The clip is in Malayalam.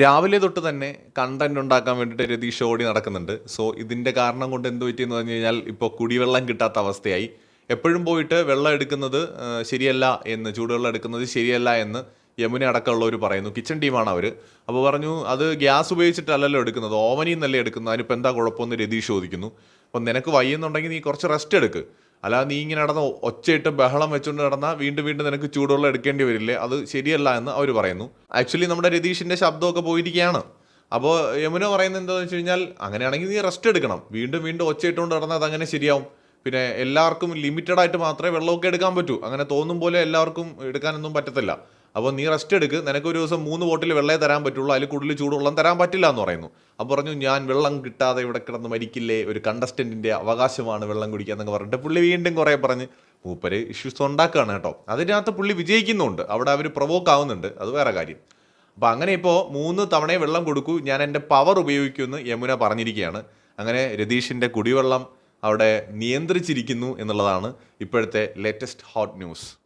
രാവിലെ തൊട്ട് തന്നെ കണ്ടന്റ് ഉണ്ടാക്കാൻ വേണ്ടിയിട്ട് രതീഷ് ഓടി നടക്കുന്നുണ്ട്. സോ ഇതിന്റെ കാരണം കൊണ്ട് എന്ത് പറ്റിയെന്ന് പറഞ്ഞു കഴിഞ്ഞാൽ ഇപ്പോൾ കുടിവെള്ളം കിട്ടാത്ത അവസ്ഥയായി. എപ്പോഴും പോയിട്ട് വെള്ളം എടുക്കുന്നത് ശരിയല്ല എന്ന് ചൂടുവെള്ളം എടുക്കുന്നത് ശരിയല്ല എന്ന് യമുന അടക്കമുള്ളവർ പറയുന്നു. കിച്ചൺ ടീമാണ് അവർ അപ്പോൾ പറഞ്ഞു അത് ഗ്യാസ് ഉപയോഗിച്ചിട്ടല്ലല്ലോ എടുക്കുന്നത്. ഓവനിൽ നിന്നല്ലേ എടുക്കുന്നത്. അതിനിപ്പോൾ എന്താ കുഴപ്പമെന്ന് രതീഷ് ചോദിക്കുന്നു. അപ്പം നിനക്ക് വയ്യെന്നുണ്ടെങ്കിൽ നീ കുറച്ച് റെസ്റ്റ് എടുക്ക്. അല്ലാതെ നീ ഇങ്ങനെ നടന്ന് ഒച്ചയിട്ട് ബഹളം വെച്ചുകൊണ്ട് നടന്നാൽ വീണ്ടും വീണ്ടും നിനക്ക് ചൂടുവെള്ളം എടുക്കേണ്ടി വരില്ലേ? അത് ശരിയല്ല എന്ന് അവർ പറയുന്നു. ആക്ച്വലി നമ്മുടെ രതീഷിന്റെ ശബ്ദമൊക്കെ പോയിരിക്കുകയാണ്. അപ്പോൾ യമുന പറയുന്നത് എന്താണെന്ന് വെച്ച് കഴിഞ്ഞാൽ അങ്ങനെയാണെങ്കിൽ നീ റെസ്റ്റ് എടുക്കണം. വീണ്ടും വീണ്ടും ഒച്ചയിട്ടുകൊണ്ട് നടന്നാൽ അത് അങ്ങനെ ശരിയാവും. പിന്നെ എല്ലാവർക്കും ലിമിറ്റഡ് ആയിട്ട് മാത്രമേ വെള്ളമൊക്കെ എടുക്കാൻ പറ്റൂ. അങ്ങനെ തോന്നും പോലെ എല്ലാവർക്കും എടുക്കാനൊന്നും പറ്റത്തില്ല. അപ്പോൾ നീ റെസ്റ്റ് എടുക്ക്. നിനക്ക് ഒരു ദിവസം മൂന്ന് ബോട്ടിൽ വെള്ളേ തരാൻ പറ്റുള്ളൂ. അതിൽ കൂടുതൽ ചൂടുവെള്ളം തരാൻ പറ്റില്ല എന്ന് പറയുന്നു. അപ്പോൾ പറഞ്ഞു ഞാൻ വെള്ളം കിട്ടാതെ ഇവിടെ കിടന്ന് മരിക്കില്ലേ? ഒരു കണ്ടസ്റ്റന്റിന്റെ അവകാശമാണ് വെള്ളം കുടിക്കുക എന്നൊക്കെ പറഞ്ഞിട്ട് പുള്ളി വീണ്ടും കുറേ പറഞ്ഞ് മൂപ്പര് ഇഷ്യൂസ് ഉണ്ടാക്കുകയാണ് കേട്ടോ. അതിനകത്ത് പുള്ളി വിജയിക്കുന്നുണ്ട്. അവിടെ അവർ പ്രൊവോക്ക് ആവുന്നുണ്ട്. അത് വേറെ കാര്യം. അപ്പോൾ അങ്ങനെ ഇപ്പോൾ മൂന്ന് തവണയെ വെള്ളം കൊടുക്കൂ. ഞാൻ എന്റെ പവർ ഉപയോഗിക്കുമെന്ന് യമുന പറഞ്ഞിരിക്കുകയാണ്. അങ്ങനെ രതീഷിന്റെ കുടിവെള്ളം അവിടെ നിയന്ത്രിച്ചിരിക്കുന്നു എന്നുള്ളതാണ് ഇപ്പോഴത്തെ ലേറ്റസ്റ്റ് ഹോട്ട് ന്യൂസ്